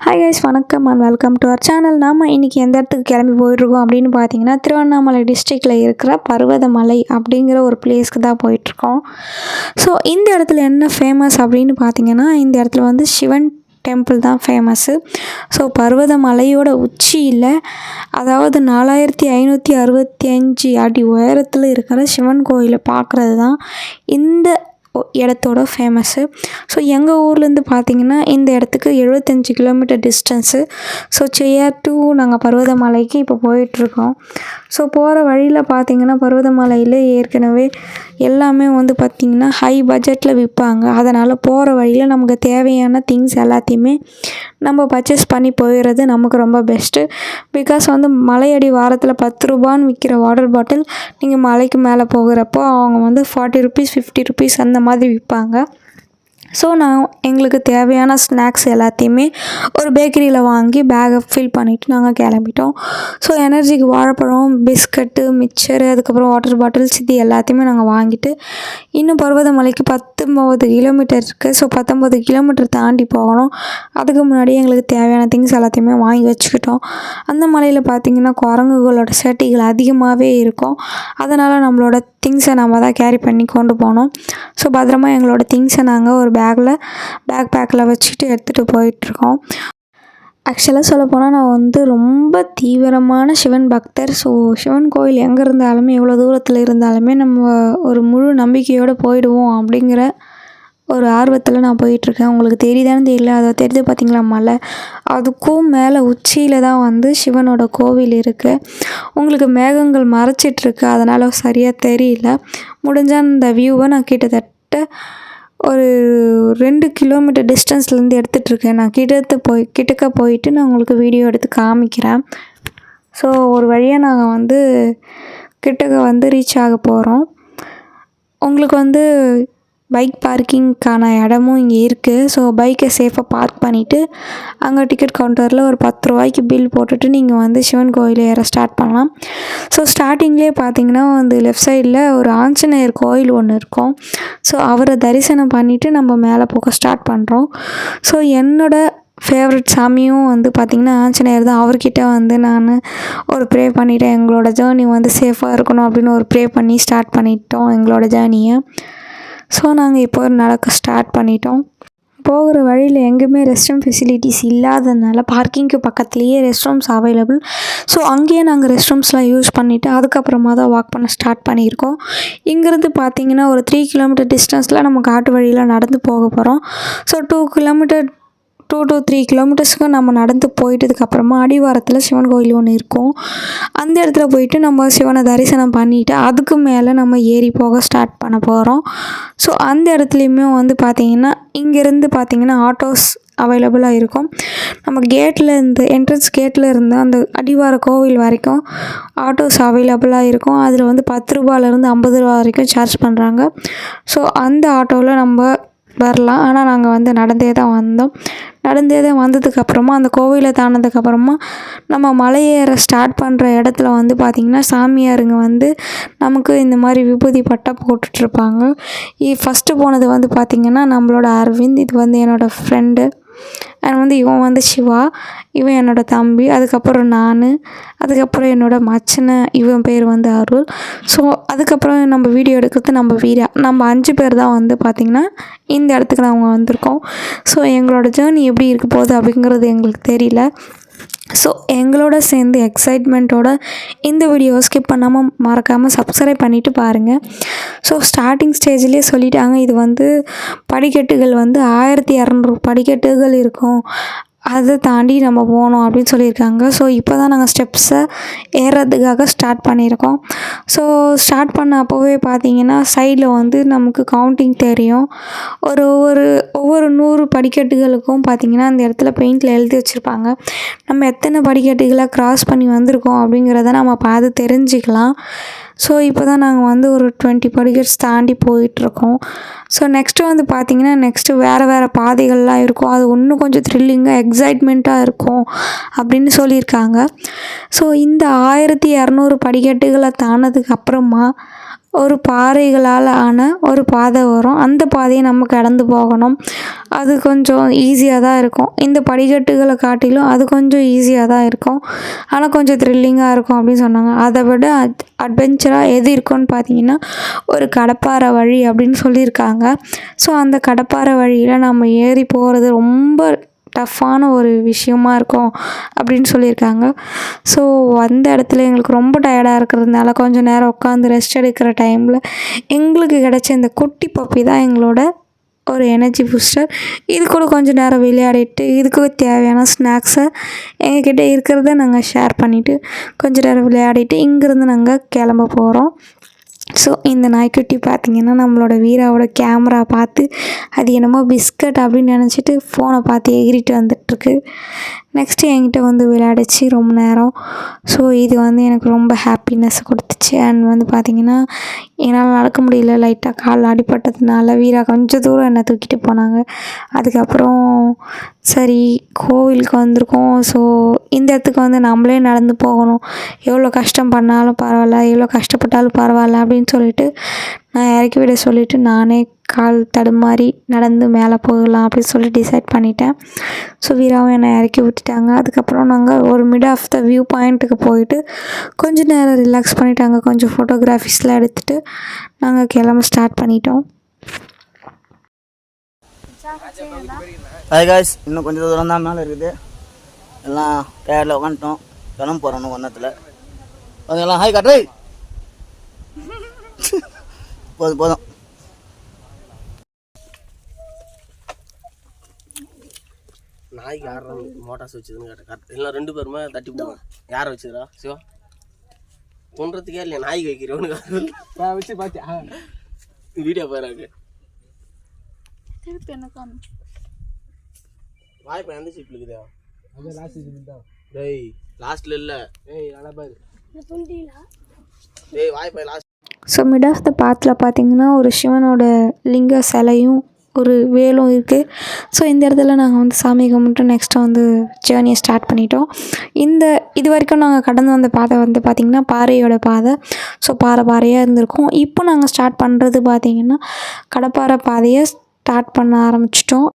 Hi guys வணக்கம் and welcome to our channel நாம் இன்றைக்கி எந்த இடத்துக்கு கிளம்பி போயிட்டுருக்கோம் அப்படின்னு பார்த்தீங்கன்னா திருவண்ணாமலை டிஸ்ட்ரிக்டில் இருக்கிற பர்வதமலை அப்படிங்கிற ஒரு பிளேஸ்க்கு தான் போயிட்டுருக்கோம். ஸோ இந்த இடத்துல என்ன ஃபேமஸ் அப்படின்னு பார்த்தீங்கன்னா இந்த இடத்துல வந்து சிவன் டெம்பிள் தான் ஃபேமஸ்ஸு ஸோ பர்வதமலையோட உச்சியில் அதாவது நாலாயிரத்தி ஐநூற்றி அறுபத்தி அஞ்சு அடி உயரத்தில் இருக்கிற சிவன் கோயிலை பார்க்குறது தான் இந்த இடத்தோட ஃபேமஸ்ஸு ஸோ எங்கள் ஊர்லேருந்து பார்த்தீங்கன்னா இந்த இடத்துக்கு எழுபத்தஞ்சி kilometre distance so Cheyyar to நாங்கள் பர்வதமலைக்கு இப்போ போயிட்டுருக்கோம் ஸோ போகிற வழியில் பார்த்தீங்கன்னா பருவதமலையில் ஏற்கனவே எல்லாமே வந்து பார்த்திங்கன்னா ஹை பட்ஜெட்டில் விற்பாங்க அதனால் போகிற வழியில் நமக்கு தேவையான திங்ஸ் எல்லாத்தையுமே நம்ம பர்ச்சேஸ் பண்ணி போயிடுறது நமக்கு ரொம்ப பெஸ்ட்டு பிகாஸ் வந்து மலையடி வாரத்தில் பத்து ரூபான்னு விற்கிற வாட்டர் பாட்டில் நீங்கள் மலைக்கு மேலே போகிறப்போ அவங்க வந்து ஃபார்ட்டி ருபீஸ் ஃபிஃப்டி ருபீஸ் அந்த மாதிரி விற்பாங்க ஸோ நான் எங்களுக்கு தேவையான ஸ்நாக்ஸ் எல்லாத்தையுமே ஒரு பேக்கரியில் வாங்கி பேக்கை ஃபில் பண்ணிவிட்டு நாங்கள் கிளம்பிட்டோம். ஸோ எனர்ஜிக்கு வாழைப்பழம் பிஸ்கட்டு மிக்சரு அதுக்கப்புறம் வாட்டர் பாட்டில்ஸ் இது எல்லாத்தையுமே நாங்கள் வாங்கிட்டு இன்னும் பர்வதமலைக்கு பத்தொம்பது கிலோமீட்டர் இருக்குது ஸோ பத்தொம்பது கிலோமீட்டர் தாண்டி போகணும். அதுக்கு முன்னாடி எங்களுக்கு தேவையான திங்ஸ் எல்லாத்தையுமே வாங்கி வச்சுக்கிட்டோம். அந்த மலையில் பார்த்திங்கன்னா குரங்குகளோட சேட்டைகள் அதிகமாகவே இருக்கும். அதனால் நம்மளோட திங்ஸை நம்ம தான் கேரி பண்ணி கொண்டு போனோம் ஸோ பத்திரமா எங்களோட திங்ஸை நாங்கள் ஒரு பேக்கில் பேக் பேக்கில் வச்சுட்டு எடுத்துகிட்டு போயிட்டுருக்கோம். ஆக்சுவலாக சொல்ல போனால் நான் வந்து ரொம்ப தீவிரமான சிவன் பக்தர். ஸோ சிவன் கோயில் எங்கே இருந்தாலுமே எவ்வளோ தூரத்தில் இருந்தாலுமே நம்ம ஒரு முழு நம்பிக்கையோடு போயிடுவோம் அப்படிங்கிற ஒரு ஆர்வத்தில் நான் போயிட்டுருக்கேன். உங்களுக்கு தெரியுதான்னு தெரியல. அதை தெரிஞ்சு பார்த்தீங்களா மலை? அதுக்கும் மேலே உச்சியில் தான் வந்து சிவனோட கோவில் இருக்குது உங்களுக்கு மேகங்கள் மறைச்சிட்ருக்கு அதனால் சரியாக தெரியல. முடிஞ்சால் அந்த வியூவை நான் கிட்டத்தட்ட ஒரு ரெண்டு கிலோமீட்டர் டிஸ்டன்ஸ்லேருந்து எடுத்துகிட்ருக்கேன் நான் கிட்டத்து போய் கிட்டக்க போயிட்டு நான் உங்களுக்கு வீடியோ எடுத்து காமிக்கிறேன். ஸோ ஒரு வழியாக நாங்கள் வந்து கிட்டக்க வந்து ரீச் ஆக போகிறோம் உங்களுக்கு வந்து பைக் பார்க்கிங்க்கான இடமும் இங்கே இருக்குது ஸோ பைக்கை சேஃபாக பார்க் பண்ணிவிட்டு அங்கே டிக்கெட் கவுண்டரில் ஒரு பத்து ரூபாய்க்கு பில் போட்டுட்டு நீங்கள் வந்து சிவன் கோயில் ஏற ஸ்டார்ட் பண்ணலாம். ஸோ ஸ்டார்டிங்லேயே பார்த்தீங்கன்னா வந்து லெஃப்ட் சைடில் ஒரு ஆஞ்சநேயர் கோயில் ஒன்று இருக்கும். ஸோ அவரை தரிசனம் பண்ணிவிட்டு நம்ம மேலே போக ஸ்டார்ட் பண்ணுறோம் ஸோ என்னோடய ஃபேவரட் சாமியும் வந்து பார்த்திங்கன்னா ஆஞ்சநேயர் தான். அவர்கிட்ட வந்து நான் ஒரு ப்ரே பண்ணிவிட்டேன் எங்களோட ஜேர்னி வந்து சேஃபாக இருக்கணும் அப்படின்னு ஒரு ப்ரே பண்ணி ஸ்டார்ட் பண்ணிட்டோம் எங்களோட ஜேர்னியை ஸோ நாங்கள் இப்போ நடக்க ஸ்டார்ட் பண்ணிட்டோம். போகிற வழியில் எங்கேயுமே ரெஸ்ட் ரூம் ஃபெசிலிட்டிஸ் இல்லாததுனால பார்க்கிங்க்கு பக்கத்துலேயே ரெஸ்ட் ரூம்ஸ் அவைலபிள் ஸோ அங்கேயே நாங்கள் ரெஸ்ட் ரூம்ஸ்லாம் யூஸ் பண்ணிவிட்டு அதுக்கப்புறமா தான் வாக் பண்ண ஸ்டார்ட் பண்ணியிருக்கோம். இங்கேருந்து பார்த்தீங்கன்னா ஒரு த்ரீ கிலோமீட்டர் டிஸ்டன்ஸில் நம்ம காட்டு வழியில் நடந்து போக போகிறோம் so two kilometre two to three கிலோமீட்டர்ஸ்க்கு நம்ம நடந்து போயிட்டதுக்கப்புறமா அடிவாரத்தில் சிவன் கோயில் ஒன்று இருக்கும். அந்த இடத்துல போயிட்டு நம்ம சிவனை தரிசனம் பண்ணிவிட்டு அதுக்கு மேலே நம்ம ஏறி போக ஸ்டார்ட் பண்ண போகிறோம் ஸோ அந்த இடத்துலையுமே வந்து பார்த்திங்கன்னா இங்கேருந்து பார்த்திங்கன்னா ஆட்டோஸ் அவைலபிளாக இருக்கும். நம்ம கேட்டில் இருந்து என்ட்ரன்ஸ் கேட்டில் இருந்து அந்த அடிவார கோவில் வரைக்கும் ஆட்டோஸ் அவைலபிளாக இருக்கும். அதில் வந்து பத்து ரூபாயிலேருந்து ஐம்பது ரூபா வரைக்கும் சார்ஜ் பண்ணுறாங்க ஸோ அந்த ஆட்டோவில் நம்ம வரலாம். ஆனால் நாங்கள் வந்து நடந்தே தான் வந்தோம். நடந்தே வந்ததுக்கப்புறமா அந்த கோவிலை தாண்டதுக்கப்புறமா நம்ம மலையேற ஸ்டார்ட் பண்ணுற இடத்துல வந்து பார்த்திங்கன்னா சாமியாருங்க வந்து நமக்கு இந்த மாதிரி விபூதி பட்டை போட்டுட்ருப்பாங்க. ஃபஸ்ட்டு போனது வந்து பார்த்திங்கன்னா நம்மளோட அரவிந்த் இது வந்து என்னோடய ஃப்ரெண்டு அண்ட் வந்து இவன் வந்து சிவா இவன் என்னோட தம்பி அதுக்கப்புறம் நான் அதுக்கப்புறம் என்னோட மச்சனை இவன் பேர் வந்து அருள். ஸோ அதுக்கப்புறம் நம்ம வீடியோ எடுக்கிறது நம்ம வீடியோ நம்ம அஞ்சு பேர் தான் வந்து பார்த்திங்கன்னா இந்த இடத்துக்கு நாங்கள் வந்திருக்கோம். ஸோ எங்களோட ஜேர்னி எப்படி இருக்க போகுது அப்படிங்கிறது எங்களுக்கு தெரியல. ஸோ எங்களோட சேர்ந்து எக்ஸைட்மெண்ட்டோட இந்த வீடியோவை ஸ்கிப் பண்ணாமல் மறக்காமல் சப்ஸ்கிரைப் பண்ணிவிட்டு பாருங்கள் ஸோ ஸ்டார்டிங் ஸ்டேஜ்லேயே சொல்லிட்டாங்க இது வந்து படிக்கட்டுகள் வந்து ஆயிரத்தி இரநூறு படிக்கட்டுகள் இருக்கும். அதை தாண்டி நம்ம போகணும் அப்படின்னு சொல்லியிருக்காங்க. ஸோ இப்போ தான் நாங்கள் ஸ்டெப்ஸை ஏறுறதுக்காக ஸ்டார்ட் பண்ணியிருக்கோம். ஸோ ஸ்டார்ட் பண்ண அப்போவே பார்த்தீங்கன்னா சைடில் வந்து நமக்கு கவுண்டிங் தெரியும். ஒரு ஒவ்வொரு ஒவ்வொரு நூறு படிக்கட்டுகளுக்கும் பார்த்திங்கன்னா அந்த இடத்துல பெயிண்டில் எழுதி வச்சுருப்பாங்க. நம்ம எத்தனை படிக்கட்டுகளை க்ராஸ் பண்ணி வந்திருக்கோம் அப்படிங்கிறத நம்ம பார்த்து தெரிஞ்சுக்கலாம். ஸோ இப்போ தான் நாங்கள் வந்து ஒரு டுவெண்ட்டி படிக்கட்ஸ் தாண்டி போயிட்டுருக்கோம். ஸோ நெக்ஸ்ட்டு வந்து பார்த்திங்கன்னா நெக்ஸ்ட்டு வேறு வேறு பாதைகள்லாம் இருக்கும். அது இன்னும் கொஞ்சம் த்ரில்லிங்காக எக்ஸைட்மெண்ட்டாக இருக்கும் அப்படின்னு சொல்லியிருக்காங்க. ஸோ இந்த ஆயிரத்தி இரநூறு படிக்கட்டுகளை தாண்டதுக்கு அப்புறமா ஒரு பாறைகளால் ஆன ஒரு பாதை வரும். அந்த பாதையை நம்ம கடந்து போகணும். அது கொஞ்சம் ஈஸியாக தான் இருக்கும். இந்த படிக்கட்டுகளை காட்டிலும் அது கொஞ்சம் ஈஸியாக தான் இருக்கும். ஆனால் கொஞ்சம் த்ரில்லிங்காக இருக்கும் அப்படின்னு சொன்னாங்க. அதை விட அட் அட்வென்ச்சராக எது இருக்கும்னு பார்த்தீங்கன்னா ஒரு கடப்பாறை வழி அப்படின்னு சொல்லியிருக்காங்க. ஸோ அந்த கடப்பாறை வழியில் நம்ம ஏறி போகிறது ரொம்ப டஃப்பான ஒரு விஷயமா இருக்கும் அப்படின்னு சொல்லியிருக்காங்க. ஸோ அந்த இடத்துல எங்களுக்கு ரொம்ப டயர்டாக இருக்கிறதுனால கொஞ்சம் நேரம் உட்காந்து ரெஸ்ட் எடுக்கிற டைமில் எங்களுக்கு கிடச்ச இந்த குட்டி பப்பி தான் எங்களோட ஒரு எனர்ஜி பூஸ்டர் இது கூட கொஞ்சம் நேரம் விளையாடிட்டு இதுக்கு தேவையான ஸ்நாக்ஸை எங்ககிட்ட இருக்கிறத நாங்கள் ஷேர் பண்ணிவிட்டு கொஞ்சம் நேரம் விளையாடிட்டு இங்கேருந்து நாங்கள் கிளம்ப போகிறோம் ஸோ இந்த நாய்க்குட்டி பார்த்திங்கன்னா நம்மளோட வீராவோட கேமரா பார்த்து அது என்னமோ பிஸ்கட் அப்படின்னு நினச்சிட்டு ஃபோனை பார்த்து எகிரிட்டு வந்துட்டுருக்கு. நெக்ஸ்ட்டு என்கிட்ட வந்து விளையாடுச்சு ரொம்ப நேரம். ஸோ இது வந்து எனக்கு ரொம்ப ஹாப்பினஸ் கொடுத்துச்சு. அண்ட் வந்து பார்த்திங்கன்னா என்னால் நடக்க முடியல. லைட்டாக கால் அடிபட்டதுனால வீரா கொஞ்சம் தூரம் என்னை தூக்கிட்டு போனாங்க. அதுக்கப்புறம் சரி கோவிலுக்கு வந்திருக்கோம். ஸோ இந்த இடத்துக்கு வந்து நம்மளே நடந்து போகணும். எவ்வளோ கஷ்டம் பண்ணாலும் பரவாயில்ல. எவ்வளோ கஷ்டப்பட்டாலும் பரவாயில்ல அப்படின்னு சொல்லிட்டு நான் இறக்கி விட சொல்லிவிட்டு நானே கால் தடுமாறி நடந்து மேலே போகலாம் அப்படின்னு சொல்லி டிசைட் பண்ணிட்டேன். ஸோ வீராவும் என்னை இறக்கி பேசிட்டாங்க அதுக்கப்புறம் நாங்கள் ஒரு மிட் ஆஃப் த வியூ பாயிண்ட்டுக்கு போயிட்டு கொஞ்சம் நேரம் ரிலாக்ஸ் பண்ணிட்டாங்க. கொஞ்சம் ஃபோட்டோகிராஃபிஸ்லாம் எடுத்துகிட்டு நாங்கள் கிளம்ப ஸ்டார்ட் பண்ணிட்டோம். ஹாய் காய்ஸ் இன்னும் கொஞ்சம் தூரம் தான் மேலே இருக்குது. எல்லாம் டயர்டில் உட்காந்துட்டோம் கிளம்ப போகிறோம் ஒன்றத்தில் ஒன்றத்தில் எல்லாம் ஹாய் காட்டு போதும் போதும். நாய்க்கு யாரா மோட்டார்ஸ் வச்சதுன்னு கேட்டேன். கரெக்ட். இல்லை ரெண்டு பேருமே தட்டி போடுவோம் யாரை வச்சதுடா? சிவா. தோன்றதுக்கே இல்லையா நாய்க்கு வைக்கிறவனுக்கு வச்சு பார்த்தியா வீடியோ போயிடாக்கு வாய்ப்பு எந்த சீப்பில் இருக்குதா? டேய் லாஸ்ட்ல இல்ல. டேய் நல்லா பாரு. டேய் வாய்ப்பை last so mid of the பாத்தில் பார்த்தீங்கன்னா ஒரு சிவனோட லிங்க சிலையும் ஒரு வேலும் இருக்குது ஸோ இந்த இடத்துல நாங்கள் வந்து சாமி கும்பிட்டு நெக்ஸ்ட்டு வந்து ஜேர்னியை ஸ்டார்ட் பண்ணிட்டோம். இந்த இது வரைக்கும் நாங்கள் கடந்து வந்த பாதை வந்து பார்த்திங்கன்னா பாறையோட பாதை. ஸோ பாறை பாறையாக இருந்திருக்கும். இப்போ நாங்கள் ஸ்டார்ட் பண்ணுறது பார்த்திங்கன்னா கடப்பாறை பாதையை ஸ்டார்ட் பண்ண ஆரம்பிச்சிட்டோம்.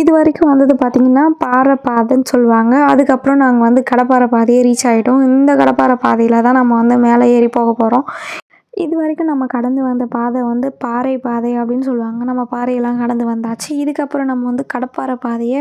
இது வரைக்கும் வந்தது பார்த்திங்கன்னா பாறை பாதைன்னு சொல்லுவாங்க. அதுக்கப்புறம் நாங்கள் வந்து கடப்பாறை பாதையை ரீச் ஆகிட்டோம் இந்த கடப்பாறை பாதையில் தான் நம்ம வந்து மேலே ஏறி போக போகிறோம் இது வரைக்கும் நம்ம கடந்து வந்த பாதை வந்து பாறை பாதை அப்படின்னு சொல்லுவாங்க. நம்ம பாறையெல்லாம் கடந்து வந்தாச்சு. இதுக்கப்புறம் நம்ம வந்து கடப்பாறை பாதையை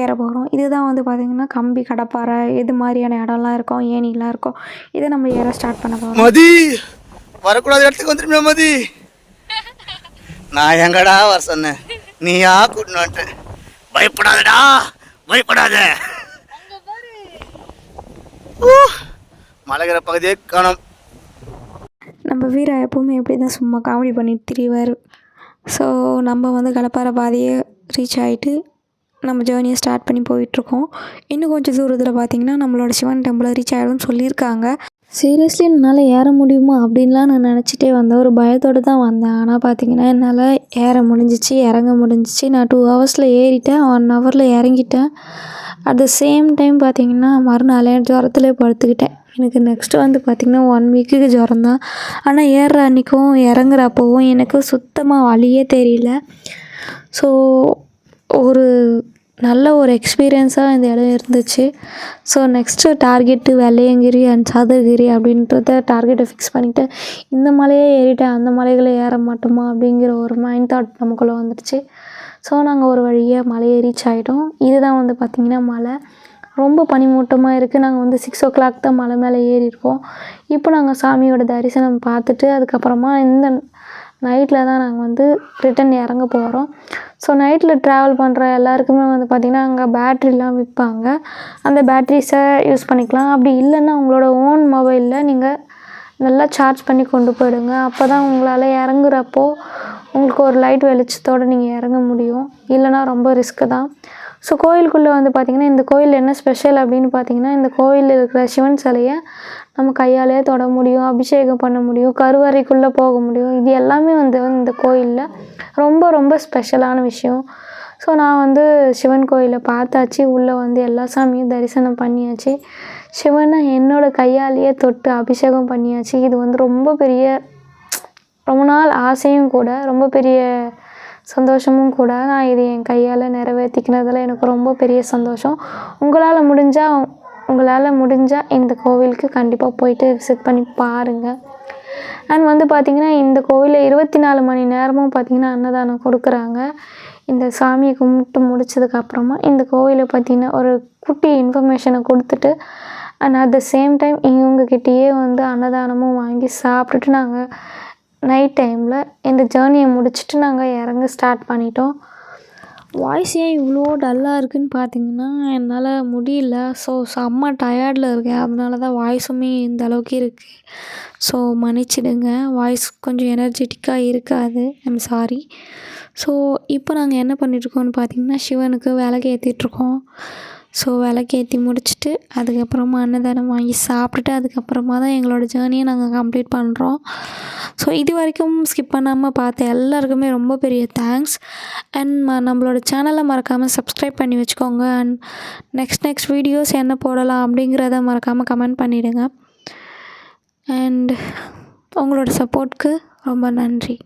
ஏற போகிறோம் இதுதான் வந்து பார்த்திங்கன்னா கம்பி கடப்பாறை இது மாதிரியான இடம்லாம் இருக்கும். ஏணிலாம் இருக்கும். இதை நம்ம ஏற ஸ்டார்ட் பண்ண போகிறோம் மதி! வரக்கூடாத இடத்துக்கு வந்துருமியா மதி? நான் எங்கடா வர சொன்னேன்? நீயா கூட்டின்னு வந்துட்டேன். பயப்படாதடா! பயப்படாத! மலைகிற பகுதியே காணோம். நம்ம வீரா எப்பவுமே எப்படி தான் சும்மா காமெடி பண்ணிட்டு திரிவார். ஸோ நம்ம வந்து கடப்பாறை பாதையை ரீச் ஆகிட்டு நம்ம ஜேர்னியை ஸ்டார்ட் பண்ணி போயிட்டுருக்கோம் இன்னும் கொஞ்சம் தூரத்தில் பார்த்தீங்கன்னா நம்மளோட சிவன் டெம்பிளை ரீச் ஆகிடும்னு சொல்லியிருக்காங்க. சீரியஸ்லி என்னால் ஏற முடியுமா அப்படின்லாம் நான் நினச்சிட்டே வந்தேன். ஒரு பயத்தோடு தான் வந்தேன். ஆனால் பார்த்தீங்கன்னா என்னால் ஏற முடிஞ்சிச்சு இறங்க முடிஞ்சிச்சு. நான் டூ ஹவர்ஸில் ஏறிட்டேன் ஒன் ஹவரில் இறங்கிட்டேன். அட் த சேம் டைம் பார்த்தீங்கன்னா மறுநாளே ஜுரத்துலேயே படுத்துக்கிட்டேன். எனக்கு நெக்ஸ்ட்டு வந்து பார்த்திங்கன்னா ஒன் வீக்குக்கு ஜுரம் தான். ஆனால் ஏறுற அன்றைக்கும் இறங்குற அப்போவும் எனக்கு சுத்தமாக வழியே தெரியல. ஸோ ஒரு நல்ல ஒரு எக்ஸ்பீரியன்ஸாக இந்த இடம் இருந்துச்சு. So next target Velliangiri and Sathuragiri அப்படின்றத டார்கெட்டை ஃபிக்ஸ் பண்ணிவிட்டு இந்த மலையே ஏறிட்டேன் அந்த மலைகளை ஏற மாட்டோமா அப்படிங்கிற ஒரு மைண்ட் தாட் நமக்குள்ளே வந்துடுச்சு. ஸோ நாங்கள் ஒரு வழியாக மலையை ரீச் ஆகிட்டோம் இதுதான் வந்து பார்த்திங்கன்னா மலை. ரொம்ப பனிமூட்டமாக இருக்குது நாங்கள் வந்து சிக்ஸ் ஓ கிளாக் தான் மலை மேலே ஏறியிருக்கோம். இப்போ நாங்கள் சாமியோட தரிசனம் பார்த்துட்டு அதுக்கப்புறமா இந்த நைட்டில் தான் நாங்கள் வந்து ரிட்டன் இறங்க போகிறோம் ஸோ நைட்டில் ட்ராவல் பண்ணுற எல்லாருக்குமே வந்து பார்த்திங்கன்னா அங்கே பேட்ரிலாம் விற்பாங்க அந்த பேட்ரிஸை யூஸ் பண்ணிக்கலாம். அப்படி இல்லைன்னா உங்களோட ஓன் மொபைலில் நீங்கள் நல்லா சார்ஜ் பண்ணி கொண்டு போயிடுங்க. அப்போ தான் உங்களால் இறங்குறப்போ உங்களுக்கு ஒரு லைட் வெளிச்சத்தோடு நீங்கள் இறங்க முடியும். இல்லைன்னா ரொம்ப ரிஸ்க்கு தான். ஸோ கோயிலுக்குள்ளே வந்து பார்த்திங்கன்னா இந்த கோயில் என்ன ஸ்பெஷல் அப்படின்னு பார்த்திங்கன்னா இந்த கோயிலில் இருக்கிற சிவன் சிலையை நம்ம கையாலேயே தொட முடியும் அபிஷேகம் பண்ண முடியும் கருவறைக்குள்ளே போக முடியும். இது எல்லாமே வந்து இந்த கோயிலில் ரொம்ப ரொம்ப ஸ்பெஷலான விஷயம். ஸோ நான் வந்து சிவன் கோயிலை பார்த்தாச்சு. உள்ளே வந்து எல்லா சாமியும் தரிசனம் பண்ணியாச்சு. சிவனை என்னோட கையாலேயே தொட்டு அபிஷேகம் பண்ணியாச்சு. இது வந்து ரொம்ப பெரிய ரொம்ப நாள் ஆசையும் கூட ரொம்ப பெரிய சந்தோஷமும் கூட. நான் இது என் கையால் நிறைவேற்றிக்கினதில் எனக்கு ரொம்ப பெரிய சந்தோஷம். உங்களால் முடிஞ்சால் உங்களால் முடிஞ்சால் இந்த கோவிலுக்கு கண்டிப்பாக போயிட்டு விசிட் பண்ணி பாருங்கள் அண்ட் வந்து பார்த்திங்கன்னா இந்த கோவிலில் இருபத்தி நாலு மணி நேரமும் பார்த்திங்கன்னா அன்னதானம் கொடுக்குறாங்க. இந்த சாமியை கும்பிட்டு முடிச்சதுக்கப்புறமா இந்த கோவிலை பார்த்திங்கன்னா ஒரு குட்டி இன்ஃபர்மேஷனை கொடுத்துட்டு and at the same time இவங்கக்கிட்டேயே வந்து அன்னதானமும் வாங்கி சாப்பிட்டுட்டு நாங்கள் நைட் டைமில் இந்த ஜேர்னியை முடிச்சுட்டு நாங்கள் இறங்க ஸ்டார்ட் பண்ணிட்டோம். வாய்ஸ் ஏன் இவ்வளோ டல்லாக இருக்குன்னு பார்த்தீங்கன்னா என்னால் முடியல. ஸோ செம்ம டயர்டில் இருக்கேன். அதனால தான் வாய்ஸுமே இந்த அளவுக்கு இருக்குது ஸோ மன்னிச்சிடுங்க. வாய்ஸ் கொஞ்சம் எனர்ஜெட்டிக்காக இருக்காது. ஐம் சாரி ஸோ இப்போ நாங்கள் என்ன பண்ணிகிட்ருக்கோம்னு பார்த்தீங்கன்னா சிவனுக்கு விளக்கு ஏற்றிட்ருக்கோம் ஸோ விளக்கேற்றி முடிச்சுட்டு அதுக்கப்புறமா அன்னதானம் வாங்கி சாப்பிட்டுட்டு அதுக்கப்புறமா தான் எங்களோட ஜேர்னியை நாங்கள் கம்ப்ளீட் பண்ணுறோம் ஸோ இது வரைக்கும் ஸ்கிப் பண்ணாமல் பார்த்த எல்லாருக்குமே ரொம்ப பெரிய தேங்க்ஸ் அண்ட் நம்மளோட சேனலை மறக்காமல் சப்ஸ்கிரைப் பண்ணி வச்சுக்கோங்க. அண்ட் நெக்ஸ்ட் நெக்ஸ்ட் வீடியோஸ் என்ன போடலாம் அப்படிங்கிறத மறக்காமல் கமெண்ட் பண்ணிவிடுங்க அண்ட் உங்களோட சப்போர்ட்க்கு ரொம்ப நன்றி.